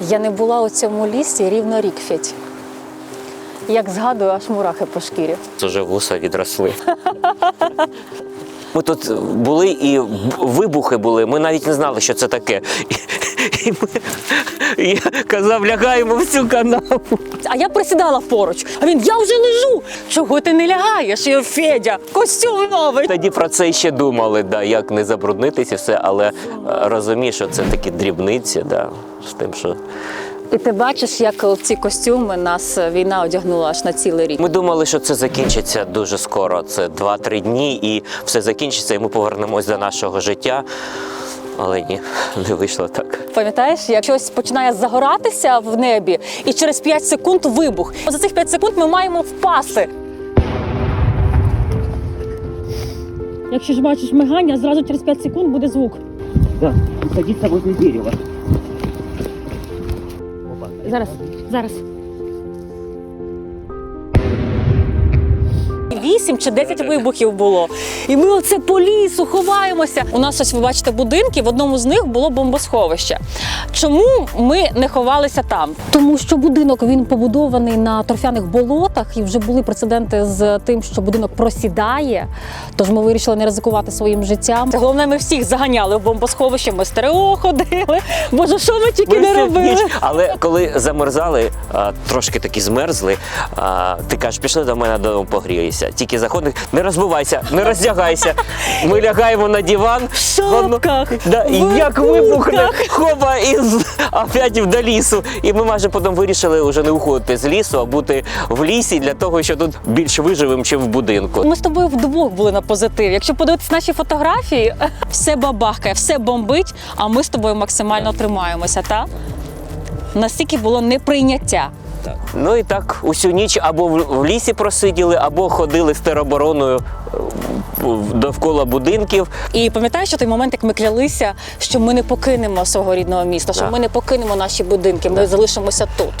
Я не була у цьому лісі рівно рік Федь. Як згадую, аж мурахи по шкірі. Це Вже вуса відросли. Ми тут були і вибухи були. Ми навіть не знали, що це таке. І ми, я казав, лягаємо в цю канаву. А я присідала поруч. А він я вже лежу. Чого ти не лягаєш? Я Федя, костюм новий. Тоді про це ще думали, да, як не забруднитися все, але е, розумієш, що це такі дрібниці, да, з тим, що І ти бачиш, як ці костюми нас війна одягнула аж на цілий рік. Ми думали, що це закінчиться дуже скоро. Це 2-3 дні, і все закінчиться, і ми повернемось до нашого життя. Але ні, не вийшло так. Пам'ятаєш, як щось починає загоратися в небі, і через 5 секунд вибух. За цих 5 секунд ми маємо впасти. Якщо ж бачиш мигання, зразу через 5 секунд буде звук. Да, садіться возле дерева. Зараз, зараз. Вісім чи десять вибухів було. І ми оце по лісу ховаємося. У нас ось ви бачите будинки. В одному з них було бомбосховище. Чому ми не ховалися там? Тому що будинок він побудований на торфяних болотах, і вже були прецеденти з тим, що будинок просідає. Тож ми вирішили не ризикувати своїм життям. Це головне, ми всіх заганяли в бомбосховище. Ми з ТРО ходили. Боже, що ми тільки Ми не робили? ніч, але коли замерзали, а, трошки такі змерзли, а, ти кажеш, пішли до мене додому Тільки заходиш, не розбивайся, не роздягайся. Ми лягаємо на диван. В шапках, Да, в як вибухне, куртках. хоба, і опять до лісу. І ми майже потім вирішили вже не уходити з лісу, а бути в лісі для того, що тут більш виживемо, ніж в будинку. Ми з тобою вдвох були на позитиві. Якщо подивитися наші фотографії, все бабахкає, все бомбить, а ми з тобою максимально тримаємося, та? Настільки було неприйняття. Ну і так усю ніч або в лісі просиділи, або ходили з теробороною е, довкола будинків. І пам'ятаєш, що той момент, як ми клялися, що ми не покинемо свого рідного міста, що Да. ми не покинемо наші будинки, ми залишимося тут.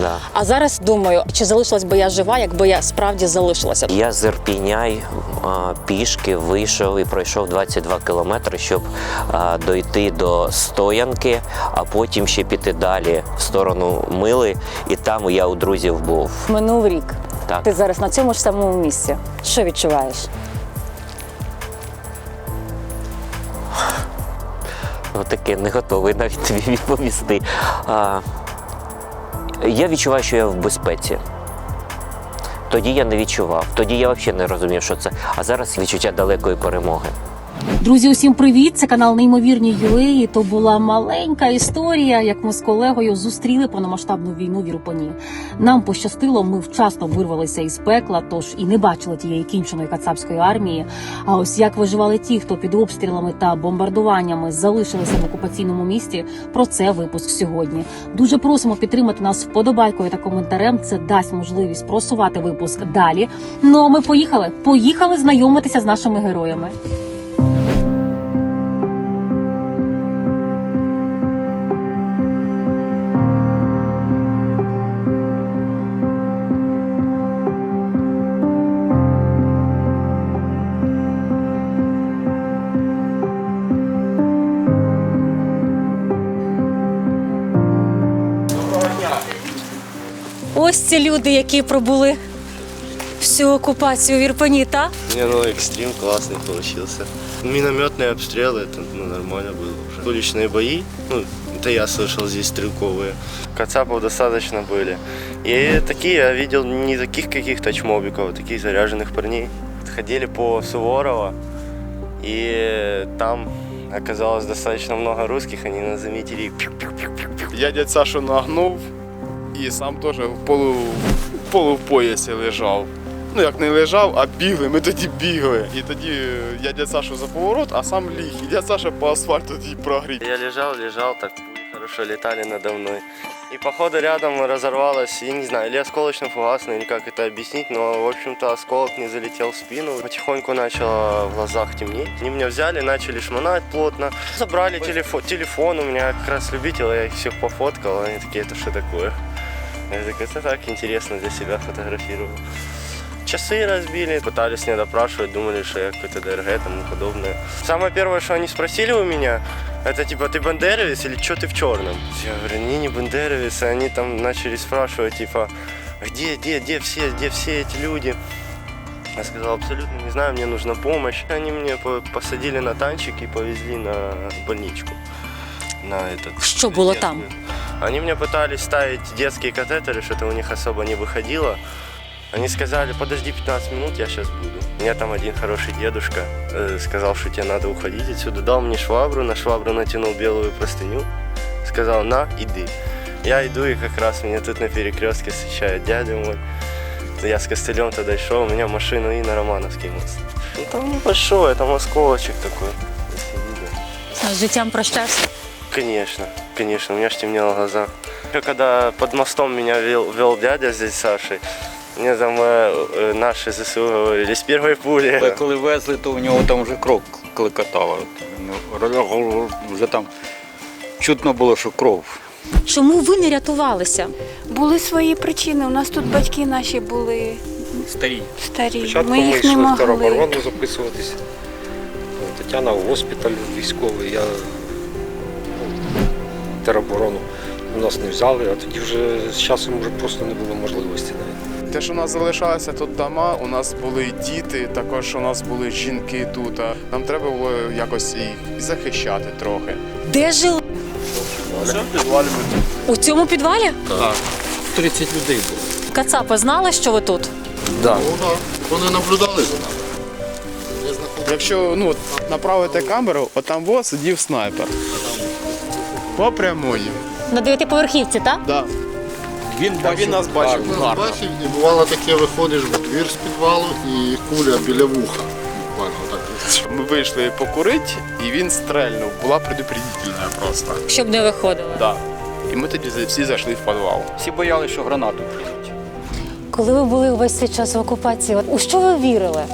Да. А зараз думаю, чи залишилась би я жива, якби я справді залишилася. Я з Ірпіня й, а, пішки вийшов і пройшов 22 кілометри, щоб а, дойти до стоянки, а потім ще піти далі в сторону Мили. І там я у друзів був. Минув рік. Так. Ти зараз на цьому ж самому місці. Що відчуваєш? Ну, таке не готовий навіть тобі відповісти. А, я відчуваю, що я в безпеці. Тоді я не відчував. Тоді я взагалі не розумів, що це. А зараз відчуття далекої перемоги. Друзі, усім привіт! Це канал Неймовірні UA. То була маленька історія, як ми з колегою зустріли повномасштабну війну в Ірпені. Нам пощастило, ми вчасно вирвалися із пекла, тож і не бачили тієї кінченої кацапської армії. А ось як виживали ті, хто під обстрілами та бомбардуваннями залишилися в окупаційному місті. Про це випуск сьогодні. Дуже просимо підтримати нас вподобайкою та коментарем. Це дасть можливість просувати випуск далі. Ну а ми поїхали. Поїхали знайомитися з нашими героями. Ось ці люди, які пробули всю окупацію в Ірпені, та? Не, ну экстрим классный получился. Минометные обстрелы, это ну, нормально было уже. Уличные бои, ну, это я слышал здесь стрелковые. Кацапов достаточно были. И такие я видел не таких каких-то чмобиков, а таких заряженных парней. Ходили по Суворова, и там оказалось достаточно много русских, они нас заметили. пиу-пиу-пиу-пиу-пиу. Я дядь Сашу нагнув і сам теж в полу, в полу в поясі лежав. Ну як не лежав, а бігли, ми тоді бігли. І тоді е, я дядь Сашу за поворот, а сам ліг. І дядь Саша по асфальту тоді прогріб. Я лежал, лежал, так пули хорошо летали надо мной. И походу рядом разорвалась, я не знаю, или осколочно-фугасная, или как это объяснить, но, в общем-то, осколок мне залетел в спину. Потихоньку начало в глазах темнеть. Они меня взяли, начали шмонать плотно. Забрали телефон, телефон у меня как раз любитель, я их всех пофоткал. Они такие, это что такое? Я такой, это так интересно для себя фотографировал. Часы разбили, пытались меня допрашивать, думали, что я какой-то ДРГ тому подобное. Самое первое, что они спросили у меня, это типа ты бандеровец или что ты в черном? Я говорю, не, не бандеровец. И они там начали спрашивать, типа, где, где, где все, где все эти люди? Я сказал, абсолютно не знаю, мне нужна помощь. Они мне по- посадили на танчик и повезли на больничку. На этот. Что было там? Они мне пытались ставить детские катетеры, что-то у них особо не выходило. Они сказали, подожди 15 минут, я сейчас буду. У меня там один хороший дедушка э, сказал, что тебе надо уходить отсюда. Дал мне швабру, на швабру натянул белую простыню. Сказал, на, иди. Я иду, и как раз меня тут на перекрестке встречает дядя мой. Я с костылем тогда шел, у меня машина и на Романовский мост. Ну там небольшой, там осколочек такой. если видно. З життям прощався. Конечно, конечно, у меня ж темнело глаза. Еще когда под мостом меня вел, вел дядя здесь с Сашей, мне там э, э, наши ЗСУ говорили, с первой Але пули. коли везли, то у нього там вже кров клекотала. Вже там чутно було, що кров. Чому ви не рятувалися? Були свої причини. У нас тут батьки наші були Старі. старі. Спочатку ми ми йшли не в могли. тероборону записуватися. Тетяна в госпіталь військовий, я тероборону нас не взяли, а тоді вже з часом вже просто не було можливості навіть. Те, що у нас залишалися тут дома, у нас були діти, також у нас були жінки тут. а Нам треба було якось їх захищати трохи. Де жили? У цьому підвалі? Так. 30 людей було. Кацапи знали, що ви тут? Вони наблюдали за нами. Якщо ну, направити камеру, отам во сидів снайпер. По прямої. На дев'ятиповерхівці, так? Да. Він, він нас бачив Нас гарно. бачив, і бувало таке, виходиш в двір з підвалу і куля біля вуха. Буквально так. Ми вийшли покурити, і він стрельнув. Була предупредительна просто. Щоб не виходили. Да. І ми тоді всі зайшли в підвал. Всі боялися, що гранату кинуть. Коли ви були увесь цей час в окупації, от у що ви вірили?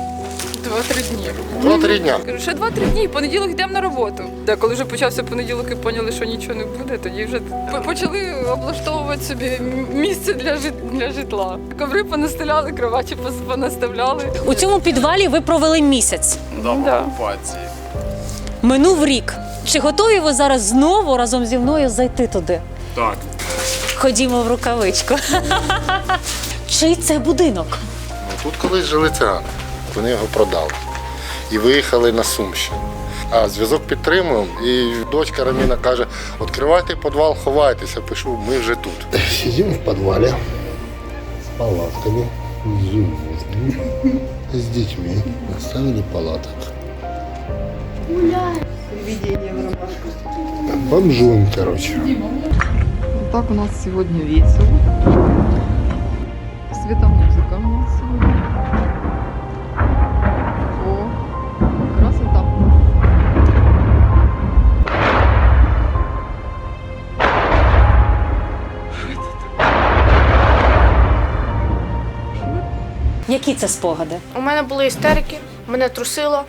Два-три дні. Два-три дня. Кажу, ще два-три дні, і понеділок йдемо на роботу. Та коли вже почався понеділок і поняли, що нічого не буде, тоді вже почали облаштовувати собі місце для, жит- для житла. Коври понастеляли, кроваті понаставляли. У цьому підвалі ви провели місяць. Да, в Да. окупації. Минув рік. Чи готові ви зараз знову разом зі мною зайти туди? Так. Ходімо в рукавичку. Чий це будинок? Ну, Тут колись жили цигани. Вони його продали. І виїхали на Сумщину. А зв'язок підтримуємо. І дочка Раміна каже: відкривайте підвал, ховайтеся, пишу, ми вже тут. Сидимо в підвалі з палатками, з з дітьми. Наставили палаток. Бомжуем, короче. Так у нас сьогодні весело. Светомузыка у нас сьогодні. Це спогади? У мене були істерики, мене трусило,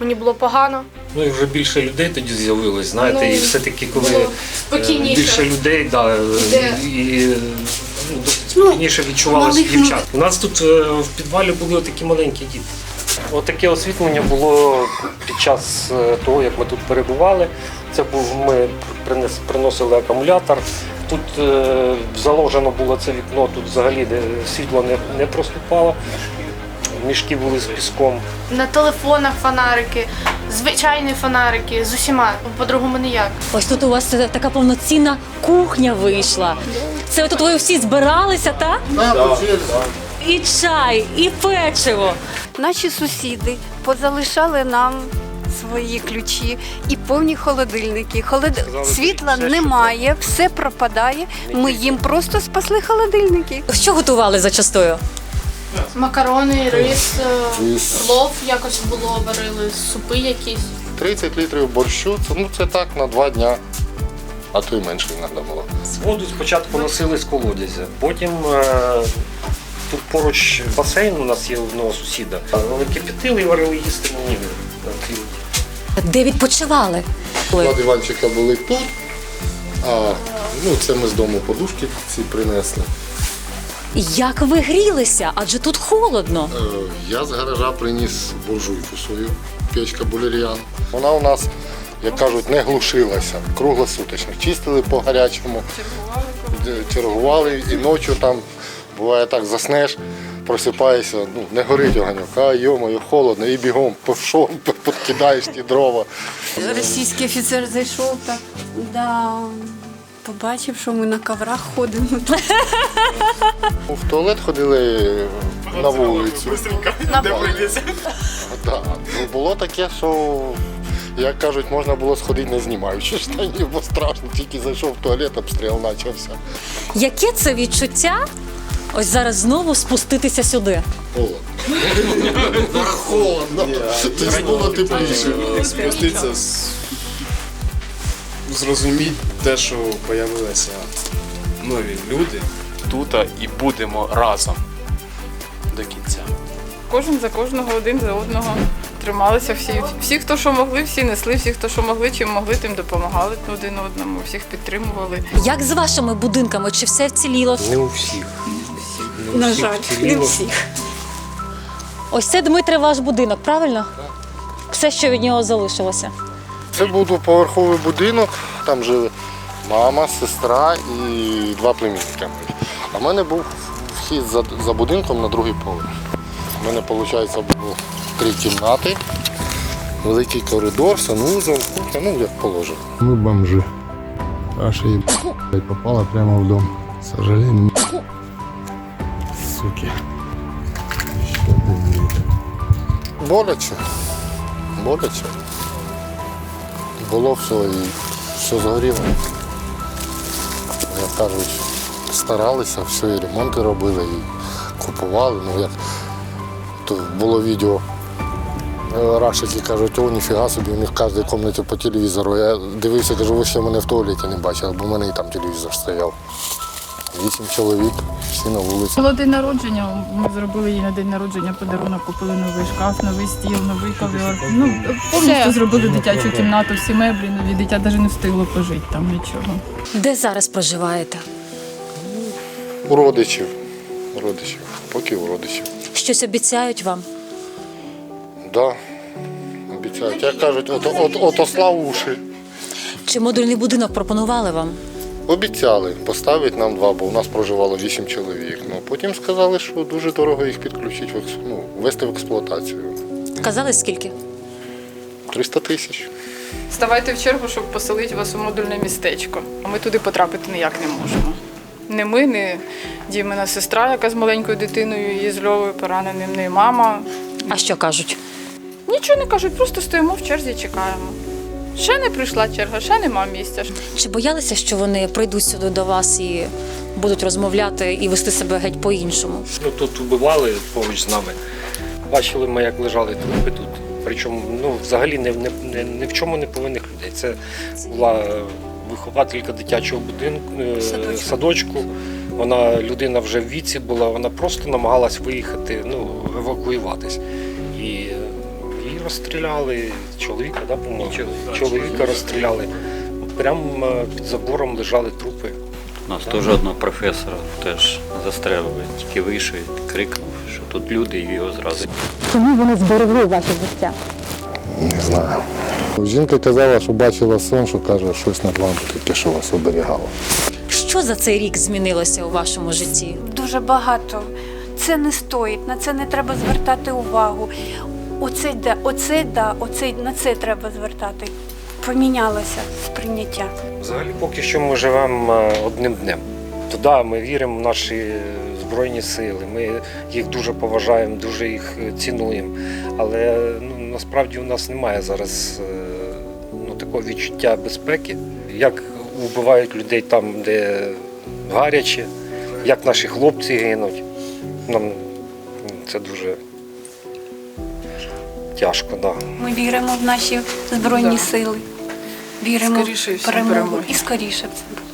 мені було погано. Ну і вже більше людей тоді з'явилось, знаєте, Ну, і все-таки коли е, спокійніше. більше людей, да, е, Де? і ну, досить спокійніше відчувалося малих дівчат. У нас тут е, в підвалі були такі маленькі діти. Отаке освітлення було під час того, як ми тут перебували. Це був ми принес, приносили акумулятор. Тут е, заложено було це вікно, тут взагалі де світло не, не проступало. Мішки були з піском. На телефонах фонарики, звичайні фонарики, з усіма, по-другому ніяк. Ось тут у вас така повноцінна кухня вийшла. Це тут ви всі збиралися, так? І чай, і печиво. Наші сусіди позалишали нам свої ключі і повні холодильники. Холод... Світла немає, все пропадає. Ми їм просто спасли холодильники. Що готували зачастую? Макарони, рис, е, Рис. плов якось було, варили, супи якісь. 30 літрів борщу, це, ну це так на два дня, а то й менше іноді було. Воду спочатку носили з колодязя, потім е, тут поруч басейн у нас є одного сусіда. Вони кипятили і варили їсти мені. день. Де відпочивали? Два диванчика були тут, а ну, це ми з дому подушки ці принесли. Як ви грілися? Адже тут холодно. Е, Я з гаража приніс буржуйку свою, печка булеріан. Вона у нас як кажуть, не глушилася. Круглосуточно. Чистили по гарячому, де- чергували і ночі там буває так, заснеш, просипаєшся, ну, не горить огоньок, а йомою, холодно, і бігом пішов, підкидаєш ті дрова. Російський офіцер зайшов так, да, побачив, що ми на коврах ходимо. В туалет ходили на вулицю. Да. Ну, було таке, що, як кажуть, можна було сходити не знімаючи штанів, бо страшно, тільки зайшов в туалет, обстріл почався. Яке це відчуття? Ось зараз знову спуститися сюди. Холодно. Холодно. Було тепліше. Спуститися, з- зрозуміти те, що з'явилися нові люди тут і будемо разом до кінця. Кожен за кожного, один за одного. Трималися всі. Всі, хто що могли, всі несли, всі, хто що могли, чим могли, тим допомагали один одному, всіх підтримували. Як з вашими будинками? Чи все вціліло? Не у всіх. Не у На всіх жаль, не вціліло. всіх. Ось це Дмитре ваш будинок, правильно? Все, що від нього залишилося. Це був двоповерховий будинок, там жили мама, сестра і два племінника. А в мене був вхід за, за будинком на другий поверх. У мене, виходить, було три кімнати, великий коридор, санузел, кухня, ну як положено. Мы бомжи. Аша и попала прямо в дом. К сожалению. Суки. Боляче. Боляче. Було все і все згоріло. Як кажуть, старалися, все, і ремонти робили, і купували. Ну, як то було відео. е, Рашики кажуть, о, ніфіга собі, у них в кожній кімнаті по телевізору. Я дивився, кажу, ви ще мене в туалеті не бачили, бо в мене і там телевізор стояв. Вісім чоловік, всі на вулиці. Було день народження. Ми зробили їй на день народження подарунок, купили новий шкаф, новий стіл, новий ковер. Ну повністю зробили дитячу кімнату, всі меблі нові. Дитя навіть не встигло пожити там нічого. Де зараз проживаєте? У родичів. У родичів. Поки у родичів. Щось обіцяють вам? Да, обіцяють. Як кажуть, от, от, от осла уші. Чи модульний будинок пропонували вам? Обіцяли поставити нам два, бо у нас проживало вісім чоловік. Ну, потім сказали, що дуже дорого їх підключити, ну, ввести в експлуатацію. Казали скільки? 300 тисяч. Ставайте в чергу, щоб поселити вас у модульне містечко. А ми туди потрапити ніяк не можемо. Не ми, не Дімина сестра, яка з маленькою дитиною і з Льовою пораненим, не мама. А що кажуть? Нічого не кажуть, просто стоїмо в черзі, чекаємо. Ще не прийшла черга, ще нема місця. Чи боялися, що вони прийдуть сюди до вас і будуть розмовляти і вести себе геть по-іншому? Ну, тут убивали поруч з нами. Бачили ми, як лежали трупи тут. Причому ну, взагалі не, не, не, ні в чому не повинних людей. Це була вихователька дитячого будинку, е, Садочку. садочку. Вона людина вже в віці була, вона просто намагалась виїхати, ну, евакуюватись. І її розстріляли, чоловіка, да, по-моєму? Чоловіка розстріляли. Прямо е, під забором лежали трупи. У нас теж одного професора теж застрелили, тільки вийшов крикнув, що тут люди, і його зразу. Чому вони зберегли ваше життя? Не знаю. Жінка казала, що бачила сон, що каже, щось над вами таке, що вас оберігало. Що за цей рік змінилося у вашому житті? Дуже багато. Це не стоїть, на це не треба звертати увагу. Оце да, оце да, оце на це треба звертати. Помінялося сприйняття. Взагалі, поки що ми живемо е, одним днем. То да, ми віримо в наші збройні сили. Ми їх дуже поважаємо, дуже їх е, цінуємо. Але ну, насправді у нас немає зараз е, такого відчуття безпеки, як вбивають людей там, де гаряче, як наші хлопці гинуть. Нам це дуже тяжко. Да. Ми віримо в наші збройні Да. сили. Віримо Скоріше і в перемогу і скоріше в це буде.